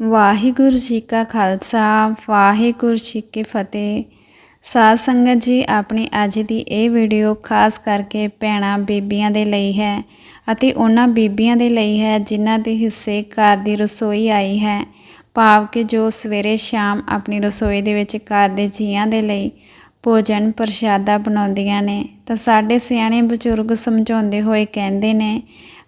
ਵਾਹਿਗੁਰੂ ਜੀ ਕਾ ਖਾਲਸਾ, ਵਾਹਿਗੁਰੂ ਜੀ ਕੀ ਫਤਿਹ। ਸਾਧ ਸੰਗਤ ਜੀ, ਆਪਣੀ ਅੱਜ ਦੀ ਇਹ ਵੀਡੀਓ ਖਾਸ ਕਰਕੇ ਭੈਣਾਂ ਬੀਬੀਆਂ ਦੇ ਲਈ ਹੈ ਅਤੇ ਉਹਨਾਂ ਬੀਬੀਆਂ ਦੇ ਲਈ ਹੈ ਜਿਨ੍ਹਾਂ ਦੇ ਹਿੱਸੇ ਘਰ ਦੀ ਰਸੋਈ ਆਈ ਹੈ। ਭਾਵ ਕਿ ਜੋ ਸਵੇਰੇ ਸ਼ਾਮ ਆਪਣੀ ਰਸੋਈ ਦੇ ਵਿੱਚ ਘਰ ਦੇ ਜੀਆਂ ਦੇ ਲਈ ਭੋਜਨ ਪ੍ਰਸ਼ਾਦਾ ਬਣਾਉਂਦੀਆਂ ਨੇ, ਤਾਂ ਸਾਡੇ ਸਿਆਣੇ ਬਜ਼ੁਰਗ ਸਮਝਾਉਂਦੇ ਹੋਏ ਕਹਿੰਦੇ ਨੇ,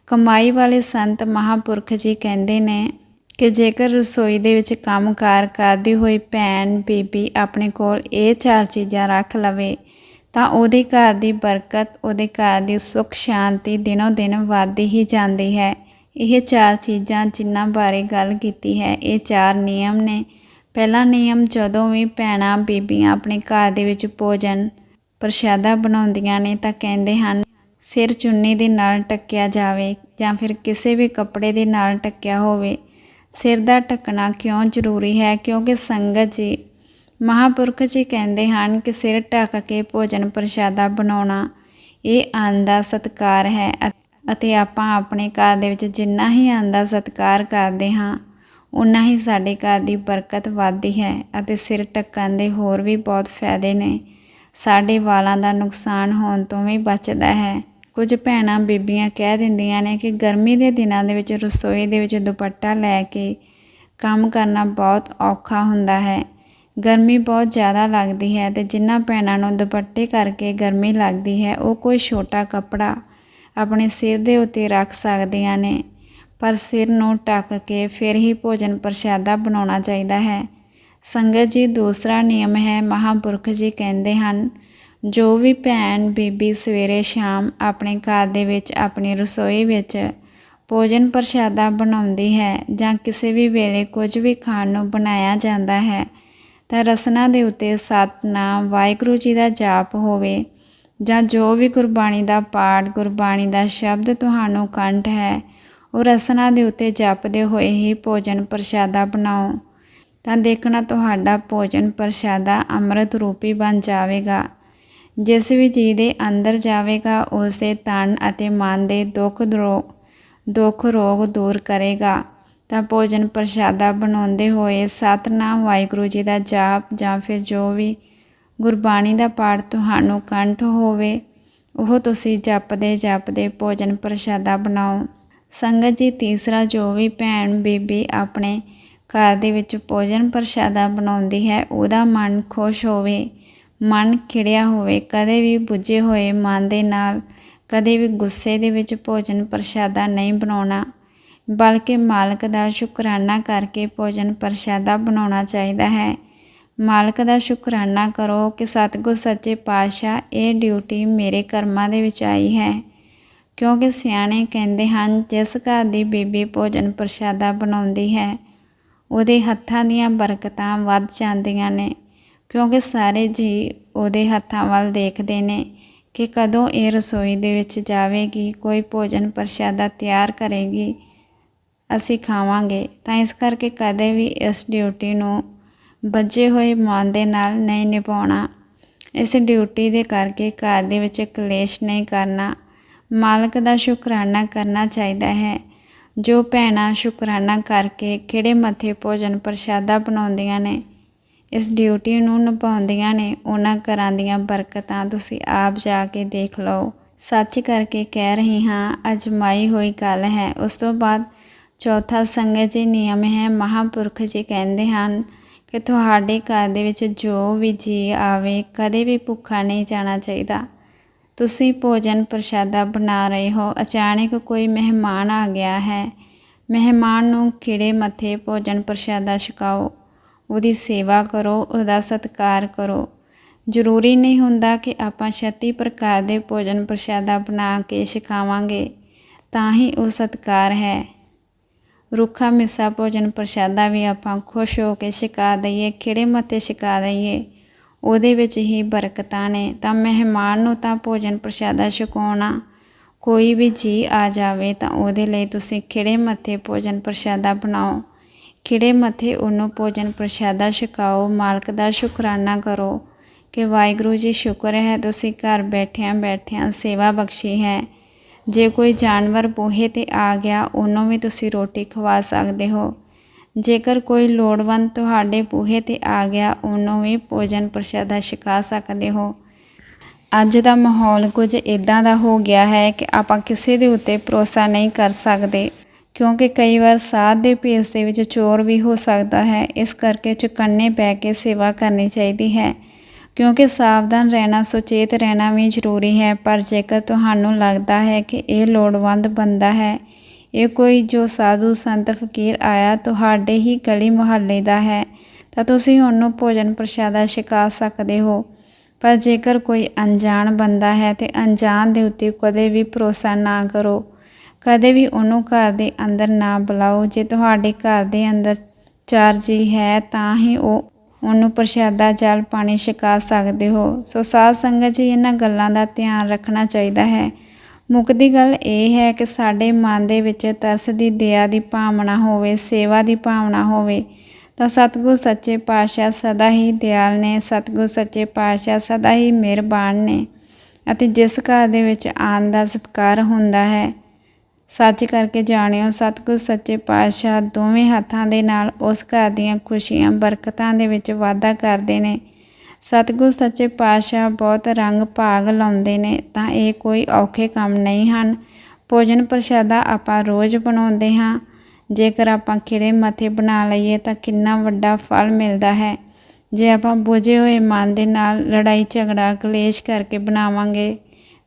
ਕਮਾਈ ਵਾਲੇ ਸੰਤ ਮਹਾਪੁਰਖ ਜੀ ਕਹਿੰਦੇ ਨੇ ਕਿ ਜੇਕਰ ਰਸੋਈ ਦੇ ਵਿੱਚ ਕੰਮਕਾਰ ਕਰਦੀ ਹੋਈ ਭੈਣ, ਬੀਬੀ ਆਪਣੇ ਕੋਲ ਇਹ ਚਾਰ ਚੀਜ਼ਾਂ ਰੱਖ ਲਵੇ, ਤਾਂ ਉਹਦੇ ਘਰ ਦੀ ਬਰਕਤ, ਉਹਦੇ ਘਰ ਦੀ ਸੁੱਖ ਸ਼ਾਂਤੀ ਦਿਨੋ ਦਿਨ ਵੱਧਦੀ ਹੀ ਜਾਂਦੀ ਹੈ। ਇਹ ਚਾਰ ਚੀਜ਼ਾਂ ਜਿਨ੍ਹਾਂ ਬਾਰੇ ਗੱਲ ਕੀਤੀ ਹੈ, ਇਹ ਚਾਰ ਨਿਯਮ ਨੇ। ਪਹਿਲਾ ਨਿਯਮ, ਜਦੋਂ ਵੀ ਭੈਣਾਂ, ਬੀਬੀਆਂ ਆਪਣੇ ਘਰ ਦੇ ਵਿੱਚ ਭੋਜਨ ਪ੍ਰਸ਼ਾਦਾ ਬਣਾਉਂਦੀਆਂ ਨੇ ਤਾਂ ਕਹਿੰਦੇ ਹਨ, ਸਿਰ ਚੁੰਨੀ ਦੇ ਨਾਲ ਟੱਕਿਆ ਜਾਵੇ ਜਾਂ ਫਿਰ ਕਿਸੇ ਵੀ ਕੱਪੜੇ ਦੇ ਨਾਲ ਟੱਕਿਆ ਹੋਵੇ। ਸਿਰ ਦਾ ਢੱਕਣਾ ਕਿਉਂ ਜ਼ਰੂਰੀ ਹੈ? ਕਿਉਂਕਿ ਸੰਗਤ ਜੀ, ਮਹਾਪੁਰਖ ਜੀ ਕਹਿੰਦੇ ਹਨ ਕਿ ਸਿਰ ਢੱਕ ਕੇ ਭੋਜਨ ਪ੍ਰਸ਼ਾਦਾ ਬਣਾਉਣਾ ਇਹ ਅੰਨ ਦਾ ਸਤਕਾਰ ਹੈ ਅਤੇ ਆਪਾਂ ਆਪਣੇ ਘਰ ਦੇ ਵਿੱਚ ਜਿੰਨਾ ਹੀ ਅੰਨ ਦਾ ਸਤਕਾਰ ਕਰਦੇ ਹਾਂ ਉਨਾ ਹੀ ਸਾਡੇ ਘਰ ਦੀ ਬਰਕਤ ਵੱਧਦੀ ਹੈ ਅਤੇ ਸਿਰ ਢੱਕਣ ਦੇ ਹੋਰ ਵੀ ਬਹੁਤ ਫਾਇਦੇ ਨੇ। ਸਾਡੇ ਵਾਲਾਂ ਦਾ ਨੁਕਸਾਨ ਹੋਣ ਤੋਂ ਵੀ ਬਚਦਾ ਹੈ। ਕੁਝ ਭੈਣਾਂ ਬੀਬੀਆਂ ਕਹਿ ਦਿੰਦੀਆਂ ਨੇ ਕਿ ਗਰਮੀ ਦੇ ਦਿਨਾਂ ਦੇ ਵਿੱਚ ਰਸੋਈ ਦੇ ਵਿੱਚ ਦੁਪੱਟਾ ਲੈ ਕੇ ਕੰਮ ਕਰਨਾ ਬਹੁਤ ਔਖਾ ਹੁੰਦਾ ਹੈ। ਗਰਮੀ ਬਹੁਤ ਜ਼ਿਆਦਾ ਲੱਗਦੀ ਹੈ ਤੇ ਜਿਨ੍ਹਾਂ ਭੈਣਾਂ ਨੂੰ ਦੁਪੱਟੇ ਕਰਕੇ ਗਰਮੀ ਲੱਗਦੀ ਹੈ, ਉਹ ਕੋਈ ਛੋਟਾ ਕੱਪੜਾ ਆਪਣੇ ਸਿਰ ਦੇ ਉੱਤੇ ਰੱਖ ਸਕਦੀਆਂ ਨੇ, ਪਰ ਸਿਰ ਨੂੰ ਢੱਕ ਕੇ ਫਿਰ ਹੀ ਭੋਜਨ ਪ੍ਰਸ਼ਾਦਾ ਬਣਾਉਣਾ ਚਾਹੀਦਾ ਹੈ। ਸੰਗਤ ਜੀ, ਦੂਸਰਾ ਨਿਯਮ ਹੈ, ਮਹਾਪੁਰਖ ਜੀ ਕਹਿੰਦੇ ਹਨ ਜੋ ਵੀ ਭੈਣ ਬੀਬੀ ਸਵੇਰੇ ਸ਼ਾਮ ਆਪਣੇ ਘਰ ਦੇ ਵਿੱਚ ਆਪਣੀ ਰਸੋਈ ਵਿੱਚ ਭੋਜਨ ਪ੍ਰਸ਼ਾਦਾ ਬਣਾਉਂਦੀ ਹੈ ਜਾਂ ਕਿਸੇ ਵੀ ਵੇਲੇ ਕੁਝ ਵੀ ਖਾਣ ਨੂੰ ਬਣਾਇਆ ਜਾਂਦਾ ਹੈ, ਤਾਂ ਰਸਨਾ ਦੇ ਉੱਤੇ ਸਤਨਾਮ ਵਾਹਿਗੁਰੂ ਜੀ ਦਾ ਜਾਪ ਹੋਵੇ ਜਾਂ ਜੋ ਵੀ ਗੁਰਬਾਣੀ ਦਾ ਪਾਠ, ਗੁਰਬਾਣੀ ਦਾ ਸ਼ਬਦ ਤੁਹਾਨੂੰ ਕੰਠ ਹੈ, ਉਹ ਰਸਨਾ ਦੇ ਉੱਤੇ ਜਪਦੇ ਹੋਏ ਹੀ ਭੋਜਨ ਪ੍ਰਸ਼ਾਦਾ ਬਣਾਓ। ਤਾਂ ਦੇਖਣਾ ਤੁਹਾਡਾ ਭੋਜਨ ਪ੍ਰਸ਼ਾਦਾ ਅੰਮ੍ਰਿਤ ਰੂਪੀ ਬਣ ਜਾਵੇਗਾ। ਜਿਸ ਵੀ ਚੀਜ਼ ਦੇ ਅੰਦਰ ਜਾਵੇਗਾ, ਉਸ ਦੇ ਤਨ ਅਤੇ ਮਨ ਦੇ ਦੁੱਖ ਦਰੋ, ਦੁੱਖ ਰੋਗ ਦੂਰ ਕਰੇਗਾ। ਤਾਂ ਭੋਜਨ ਪ੍ਰਸ਼ਾਦਾ ਬਣਾਉਂਦੇ ਹੋਏ ਸਤਨਾਮ ਵਾਹਿਗੁਰੂ ਜੀ ਦਾ ਜਾਪ ਜਾਂ ਫਿਰ ਜੋ ਵੀ ਗੁਰਬਾਣੀ ਦਾ ਪਾਠ ਤੁਹਾਨੂੰ ਕੰਠ ਹੋਵੇ, ਉਹ ਤੁਸੀਂ ਜਪਦੇ ਜਪਦੇ ਭੋਜਨ ਪ੍ਰਸ਼ਾਦਾ ਬਣਾਓ। ਸੰਗਤ ਜੀ, ਤੀਸਰਾ ਜੋ ਵੀ ਭੈਣ ਬੀਬੀ ਆਪਣੇ ਘਰ ਦੇ ਵਿੱਚ ਭੋਜਨ ਪ੍ਰਸ਼ਾਦਾ ਬਣਾਉਂਦੀ ਹੈ, ਉਹਦਾ ਮਨ ਖੁਸ਼ ਹੋਵੇ। ਮਨ ਖਿੜਿਆ ਹੋਵੇ, ਕਦੇ ਵੀ ਬੁੱਝੇ ਹੋਏ ਮਨ ਦੇ ਨਾਲ, ਕਦੇ ਵੀ ਗੁੱਸੇ ਦੇ ਵਿੱਚ ਭੋਜਨ ਪ੍ਰਸ਼ਾਦਾ ਨਹੀਂ ਬਣਾਉਣਾ, ਬਲਕਿ ਮਾਲਕ ਦਾ ਸ਼ੁਕਰਾਨਾ ਕਰਕੇ ਭੋਜਨ ਪ੍ਰਸ਼ਾਦਾ ਬਣਾਉਣਾ ਚਾਹੀਦਾ ਹੈ। ਮਾਲਕ ਦਾ ਸ਼ੁਕਰਾਨਾ ਕਰੋ ਕਿ ਸਤਿਗੁਰ ਸੱਚੇ ਪਾਤਸ਼ਾਹ ਇਹ ਡਿਊਟੀ ਮੇਰੇ ਕਰਮਾਂ ਦੇ ਵਿੱਚ ਆਈ ਹੈ, ਕਿਉਂਕਿ ਸਿਆਣੇ ਕਹਿੰਦੇ ਹਨ, ਜਿਸ ਘਰ ਦੀ ਬੀਬੀ ਭੋਜਨ ਪ੍ਰਸ਼ਾਦਾ ਬਣਾਉਂਦੀ ਹੈ, ਉਹਦੇ ਹੱਥਾਂ ਦੀਆਂ ਬਰਕਤਾਂ ਵੱਧ ਜਾਂਦੀਆਂ ਨੇ। ਕਿਉਂਕਿ ਸਾਰੇ ਜੀ ਉਹਦੇ ਹੱਥਾਂ ਵੱਲ ਦੇਖਦੇ ਨੇ ਕਿ ਕਦੋਂ ਇਹ ਰਸੋਈ ਦੇ ਵਿੱਚ ਜਾਵੇਗੀ, ਕੋਈ ਭੋਜਨ ਪ੍ਰਸ਼ਾਦਾ ਤਿਆਰ ਕਰੇਗੀ, ਅਸੀਂ ਖਾਵਾਂਗੇ। ਤਾਂ ਇਸ ਕਰਕੇ ਕਦੇ ਵੀ ਇਸ ਡਿਊਟੀ ਨੂੰ ਬੱਝੇ ਹੋਏ ਮਨ ਦੇ ਨਾਲ ਨਹੀਂ ਨਿਭਾਉਣਾ। ਇਸ ਡਿਊਟੀ ਦੇ ਕਰਕੇ ਘਰ ਦੇ ਵਿੱਚ ਕਲੇਸ਼ ਨਹੀਂ ਕਰਨਾ। ਮਾਲਕ ਦਾ ਸ਼ੁਕਰਾਨਾ ਕਰਨਾ ਚਾਹੀਦਾ ਹੈ। ਜੋ ਭੈਣਾਂ ਸ਼ੁਕਰਾਨਾ ਕਰਕੇ ਖਿੜੇ ਮੱਥੇ ਭੋਜਨ ਪ੍ਰਸ਼ਾਦਾ ਬਣਾਉਂਦੀਆਂ ਨੇ ਇਸ ਡਿਊਟੀ ਨੂੰ ਨਿਭਾਉਂਦੀਆਂ ਨੇ, ਉਹਨਾਂ ਘਰਾਂ ਦੀਆਂ ਬਰਕਤਾਂ ਤੁਸੀਂ ਆਪ ਜਾ ਕੇ ਦੇਖ ਲਓ। ਸੱਚ ਕਰਕੇ ਕਹਿ ਰਹੀ ਹਾਂ, ਅਜਮਾਈ ਹੋਈ ਗੱਲ ਹੈ। ਉਸ ਤੋਂ ਬਾਅਦ ਚੌਥਾ ਸੰਗਤ ਜੀ ਨਿਯਮ ਹੈ, ਮਹਾਪੁਰਖ ਜੀ ਕਹਿੰਦੇ ਹਨ ਕਿ ਤੁਹਾਡੇ ਘਰ ਦੇ ਵਿੱਚ ਜੋ ਵੀ ਜੀ ਆਵੇ, ਕਦੇ ਵੀ ਭੁੱਖਾ ਨਹੀਂ ਜਾਣਾ ਚਾਹੀਦਾ। ਤੁਸੀਂ ਭੋਜਨ ਪ੍ਰਸ਼ਾਦਾ ਬਣਾ ਰਹੇ ਹੋ, ਅਚਾਨਕ ਕੋਈ ਮਹਿਮਾਨ ਆ ਗਿਆ ਹੈ। ਮਹਿਮਾਨ ਨੂੰ ਖਿੜੇ ਮੱਥੇ ਭੋਜਨ ਪ੍ਰਸ਼ਾਦਾ ਛਕਾਓ। ਉਹਦੀ ਸੇਵਾ ਕਰੋ, ਉਹਦਾ ਸਤਿਕਾਰ ਕਰੋ। ਜ਼ਰੂਰੀ ਨਹੀਂ ਹੁੰਦਾ ਕਿ ਆਪਾਂ 36 ਪ੍ਰਕਾਰ ਦੇ ਭੋਜਨ ਪ੍ਰਸ਼ਾਦਾ ਬਣਾ ਕੇ ਛਕਾਵਾਂਗੇ, ਤਾਂ ਹੀ ਉਹ ਸਤਿਕਾਰ ਹੈ। ਰੁੱਖਾ ਮਿੱਸਾ ਭੋਜਨ ਪ੍ਰਸ਼ਾਦਾ ਵੀ ਆਪਾਂ ਖੁਸ਼ ਹੋ ਕੇ ਛਕਾ ਦਈਏ ਖਿੜੇ ਮੱਥੇ ਛਕਾ ਦਈਏ। ਉਹਦੇ ਵਿੱਚ ਹੀ ਬਰਕਤਾਂ ਨੇ। ਤਾਂ ਮਹਿਮਾਨ ਨੂੰ ਤਾਂ ਭੋਜਨ ਪ੍ਰਸ਼ਾਦਾ ਛਕਾਉਣਾ ਕੋਈ ਵੀ ਜੀ ਆ ਜਾਵੇ, ਤਾਂ ਉਹਦੇ ਲਈ ਤੁਸੀਂ ਖਿੜੇ ਮੱਥੇ ਭੋਜਨ ਪ੍ਰਸ਼ਾਦਾ ਬਣਾਓ। ਖਿੜੇ ਮੱਥੇ ਉਹਨੂੰ ਭੋਜਨ ਪ੍ਰਸ਼ਾਦਾ ਛਕਾਓ, ਮਾਲਕ ਦਾ ਸ਼ੁਕਰਾਨਾ ਕਰੋ ਕਿ ਵਾਹਿਗੁਰੂ ਜੀ ਸ਼ੁਕਰ ਹੈ, ਤੁਸੀਂ ਘਰ ਬੈਠਿਆਂ ਬੈਠਿਆਂ ਸੇਵਾ ਬਖਸ਼ੀ ਹੈ। ਜੇ ਕੋਈ ਜਾਨਵਰ ਬੂਹੇ ਤੇ ਆ ਗਿਆ, ਉਹਨੂੰ ਵੀ ਤੁਸੀਂ ਰੋਟੀ ਖਵਾ ਸਕਦੇ ਹੋ। ਜੇਕਰ ਕੋਈ ਲੋੜਵੰਦ ਤੁਹਾਡੇ ਬੂਹੇ ਤੇ ਆ ਗਿਆ, ਉਹਨੂੰ ਵੀ ਭੋਜਨ ਪ੍ਰਸ਼ਾਦਾ ਛਕਾ ਸਕਦੇ ਹੋ। ਅੱਜ ਦਾ ਮਾਹੌਲ ਕੁਝ ਇਦਾਂ ਦਾ ਹੋ ਗਿਆ ਹੈ ਕਿ ਆਪਾਂ ਕਿਸੇ ਦੇ ਉੱਤੇ ਭਰੋਸਾ ਨਹੀਂ ਕਰ ਸਕਦੇ। ਕਿਉਂਕਿ ਕਈ ਵਾਰ ਸਾਧ ਦੇ ਭੇਸ ਦੇ ਵਿੱਚ ਚੋਰ ਵੀ ਹੋ ਸਕਦਾ ਹੈ, ਇਸ ਕਰਕੇ ਚੁਕੰਨੇ ਪੈ ਕੇ ਸੇਵਾ ਕਰਨੀ ਚਾਹੀਦੀ ਹੈ। ਕਿਉਂਕਿ ਸਾਵਧਾਨ ਰਹਿਣਾ, ਸੁਚੇਤ ਰਹਿਣਾ ਵੀ ਜ਼ਰੂਰੀ ਹੈ, ਪਰ ਜੇਕਰ ਤੁਹਾਨੂੰ ਲੱਗਦਾ ਹੈ ਕਿ ਇਹ ਲੋੜਵੰਦ ਬੰਦਾ ਹੈ, ਇਹ ਕੋਈ ਜੋ ਸਾਧੂ ਸੰਤ ਫਕੀਰ ਆਇਆ ਤੁਹਾਡੇ ਹੀ ਗਲੀ ਮੁਹੱਲੇ ਦਾ ਹੈ, ਤਾਂ ਤੁਸੀਂ ਉਹਨੂੰ ਭੋਜਨ ਪ੍ਰਸ਼ਾਦਾ ਛਕਾ ਸਕਦੇ ਹੋ। ਪਰ ਜੇਕਰ ਕੋਈ ਅਣਜਾਣ ਬੰਦਾ ਹੈ ਤੇ ਅਣਜਾਣ ਦੇ ਉੱਤੇ ਕਦੇ ਵੀ ਭਰੋਸਾ ਨਾ ਕਰੋ ਕਦੇ ਵੀ ਉਹਨੂੰ ਘਰ ਦੇ ਅੰਦਰ ਨਾ ਬੁਲਾਓ। ਜੇ ਤੁਹਾਡੇ ਘਰ ਦੇ ਅੰਦਰ ਚਾਰ ਜੀ ਹੈ, ਤਾਂ ਹੀ ਉਹ ਉਹਨੂੰ ਪ੍ਰਸ਼ਾਦਾ, ਜਲ, ਪਾਣੀ ਛਕਾ ਸਕਦੇ ਹੋ। ਸੋ ਸਾਧ ਸੰਗਤ ਜੀ, ਇਹਨਾਂ ਗੱਲਾਂ ਦਾ ਧਿਆਨ ਰੱਖਣਾ ਚਾਹੀਦਾ ਹੈ। ਮੁੱਕਦੀ ਗੱਲ ਇਹ ਹੈ ਕਿ ਸਾਡੇ ਮਨ ਦੇ ਵਿੱਚ ਤਰਸ ਦੀ, ਦਇਆ ਦੀ ਭਾਵਨਾ ਹੋਵੇ, ਸੇਵਾ ਦੀ ਭਾਵਨਾ ਹੋਵੇ, ਤਾਂ ਸਤਿਗੁਰ ਸੱਚੇ ਪਾਤਸ਼ਾਹ ਸਦਾ ਹੀ ਦਿਆਲ ਨੇ। ਸਤਿਗੁਰ ਸੱਚੇ ਪਾਤਸ਼ਾਹ ਸਦਾ ਹੀ ਮਿਹਰਬਾਨ ਨੇ ਅਤੇ ਜਿਸ ਘਰ ਦੇ ਵਿੱਚ ਆਨ ਦਾ ਸਤਿਕਾਰ ਹੁੰਦਾ ਹੈ ਸੱਚ ਕਰਕੇ ਜਾਣਿਓ, ਸਤਿਗੁਰ ਸੱਚੇ ਪਾਤਸ਼ਾਹ ਦੋਵੇਂ ਹੱਥਾਂ ਦੇ ਨਾਲ ਉਸ ਘਰ ਦੀਆਂ ਖੁਸ਼ੀਆਂ, ਬਰਕਤਾਂ ਦੇ ਵਿੱਚ ਵਾਧਾ ਕਰਦੇ ਨੇ। ਸਤਿਗੁਰ ਸੱਚੇ ਪਾਤਸ਼ਾਹ ਬਹੁਤ ਰੰਗ ਭਾਗ ਲਾਉਂਦੇ ਨੇ, ਤਾਂ ਇਹ ਕੋਈ ਔਖੇ ਕੰਮ ਨਹੀਂ ਹਨ। ਭੋਜਨ ਪ੍ਰਸ਼ਾਦਾ ਆਪਾਂ ਰੋਜ਼ ਬਣਾਉਂਦੇ ਹਾਂ। ਜੇਕਰ ਆਪਾਂ ਖਿੜੇ ਮੱਥੇ ਬਣਾ ਲਈਏ ਤਾਂ ਕਿੰਨਾ ਵੱਡਾ ਫਲ ਮਿਲਦਾ ਹੈ। ਜੇ ਆਪਾਂ ਬੁਝੇ ਹੋਏ ਮਨ ਦੇ ਨਾਲ ਲੜਾਈ, ਝਗੜਾ, ਕਲੇਸ਼ ਕਰਕੇ ਬਣਾਵਾਂਗੇ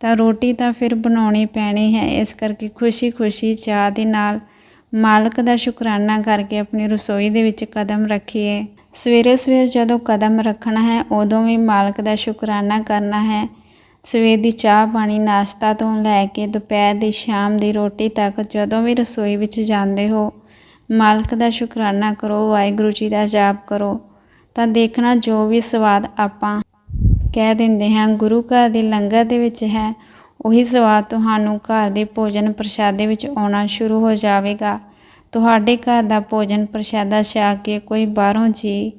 ਤਾਂ ਰੋਟੀ ਤਾਂ ਫਿਰ ਬਣਾਉਣੀ ਪੈਣੀ ਹੈ। ਇਸ ਕਰਕੇ ਖੁਸ਼ੀ-ਖੁਸ਼ੀ ਚਾਹ ਦੇ ਨਾਲ ਮਾਲਕ ਦਾ ਸ਼ੁਕਰਾਨਾ ਕਰਕੇ ਆਪਣੀ ਰਸੋਈ ਦੇ ਵਿੱਚ ਕਦਮ ਰੱਖੀਏ। ਸਵੇਰੇ ਸਵੇਰ ਜਦੋਂ ਕਦਮ ਰੱਖਣਾ ਹੈ, ਉਦੋਂ ਵੀ ਮਾਲਕ ਦਾ ਸ਼ੁਕਰਾਨਾ ਕਰਨਾ ਹੈ। ਸਵੇਰ ਦੀ ਚਾਹ ਪਾਣੀ ਨਾਸ਼ਤਾ ਤੋਂ ਲੈ ਕੇ ਦੁਪਹਿਰ ਦੀ ਸ਼ਾਮ ਦੀ ਰੋਟੀ ਤੱਕ ਜਦੋਂ ਵੀ ਰਸੋਈ ਵਿੱਚ ਜਾਂਦੇ ਹੋ, ਮਾਲਕ ਦਾ ਸ਼ੁਕਰਾਨਾ ਕਰੋ, ਵਾਹਿਗੁਰੂ ਜੀ ਦਾ ਜਾਪ ਕਰੋ। ਤਾਂ ਦੇਖਣਾ ਜੋ ਵੀ ਸਵਾਦ ਆਪਾਂ ਕਹਿ ਦਿੰਦੇ ਹਾਂ, ਗੁਰੂ ਘਰ ਦੇ ਲੰਗਰ ਦੇ ਵਿੱਚ ਹੈ, ਉਹੀ ਸਵਾਦ ਤੁਹਾਨੂੰ ਘਰ ਦੇ ਭੋਜਨ ਪ੍ਰਸ਼ਾਦੇ ਵਿੱਚ ਆਉਣਾ ਸ਼ੁਰੂ ਹੋ ਜਾਵੇਗਾ। ਤੁਹਾਡੇ ਘਰ ਦਾ ਭੋਜਨ ਪ੍ਰਸ਼ਾਦਾ ਛਕ ਕੇ ਕੋਈ ਬਾਹਰੋਂ ਜੀ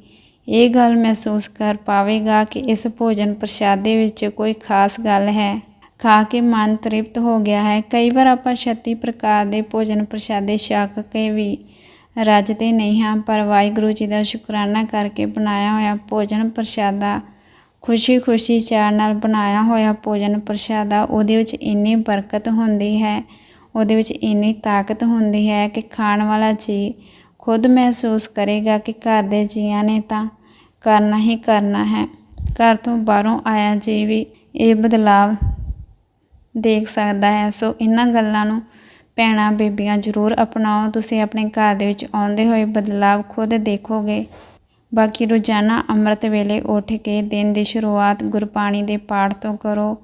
ਇਹ ਗੱਲ ਮਹਿਸੂਸ ਕਰ ਪਾਵੇਗਾ ਕਿ ਇਸ ਭੋਜਨ ਪ੍ਰਸ਼ਾਦੇ ਵਿੱਚ ਕੋਈ ਖਾਸ ਗੱਲ ਹੈ। ਖਾ ਕੇ ਮਨ ਤ੍ਰਿਪਤ ਹੋ ਗਿਆ ਹੈ। ਕਈ ਵਾਰ ਆਪਾਂ 36 ਪ੍ਰਕਾਰ ਦੇ ਭੋਜਨ ਪ੍ਰਸ਼ਾਦੇ ਛਕ ਕੇ ਵੀ ਰੱਜਦੇ ਨਹੀਂ ਹਾਂ, ਪਰ ਵਾਹਿਗੁਰੂ ਜੀ ਦਾ ਸ਼ੁਕਰਾਨਾ ਕਰਕੇ ਬਣਾਇਆ ਹੋਇਆ ਭੋਜਨ ਪ੍ਰਸ਼ਾਦਾ ਖੁਸ਼ੀ-ਖੁਸ਼ੀ, ਚਾਅ ਨਾਲ ਬਣਾਇਆ ਹੋਇਆ ਭੋਜਨ ਪ੍ਰਸ਼ਾਦਾ, ਉਹਦੇ ਵਿੱਚ ਇੰਨੀ ਬਰਕਤ ਹੁੰਦੀ ਹੈ, ਉਹਦੇ ਵਿੱਚ ਇੰਨੀ ਤਾਕਤ ਹੁੰਦੀ ਹੈ ਕਿ ਖਾਣ ਵਾਲਾ ਜੀ ਖੁਦ ਮਹਿਸੂਸ ਕਰੇਗਾ ਕਿ ਘਰ ਦੇ ਜੀਆਂ ਨੇ ਤਾਂ ਕਰਨਾ ਹੀ ਕਰਨਾ ਹੈ। ਘਰ ਤੋਂ ਬਾਹਰੋਂ ਆਇਆ ਜੀ ਵੀ ਇਹ ਬਦਲਾਵ ਦੇਖ ਸਕਦਾ ਹੈ। ਸੋ ਇਹਨਾਂ ਗੱਲਾਂ ਨੂੰ ਭੈਣਾਂ ਬੀਬੀਆਂ ਜ਼ਰੂਰ ਅਪਣਾਓ। ਤੁਸੀਂ ਆਪਣੇ ਘਰ ਦੇ ਵਿੱਚ ਆਉਂਦੇ ਹੋਏ ਬਦਲਾਵ ਖੁਦ ਦੇਖੋਗੇ। ਬਾਕੀ ਰੋਜ਼ਾਨਾ ਅੰਮ੍ਰਿਤ ਵੇਲੇ ਉੱਠ ਕੇ ਦਿਨ ਦੀ ਸ਼ੁਰੂਆਤ ਗੁਰਬਾਣੀ ਦੇ ਪਾਠ ਤੋਂ ਕਰੋ।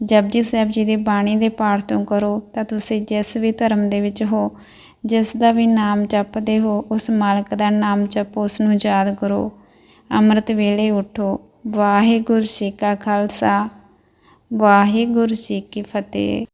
ਜਪਜੀ ਸਾਹਿਬ ਜੀ ਦੀ ਬਾਣੀ ਦੇ ਪਾਠ ਤੋਂ ਕਰੋ ਤਾਂ ਤੁਸੀਂ ਜਿਸ ਵੀ ਧਰਮ ਦੇ ਵਿੱਚ ਹੋ, ਜਿਸ ਦਾ ਵੀ ਨਾਮ ਜਪਦੇ ਹੋ, ਉਸ ਮਾਲਕ ਦਾ ਨਾਮ ਜਪੋ, ਉਸ ਨੂੰ ਯਾਦ ਕਰੋ। ਅੰਮ੍ਰਿਤ ਵੇਲੇ ਉਠੋ। ਵਾਹਿਗੁਰੂ ਜੀ ਕਾ ਖਾਲਸਾ। ਵਾਹਿਗੁਰੂ ਜੀ ਕੀ ਫਤਿਹ।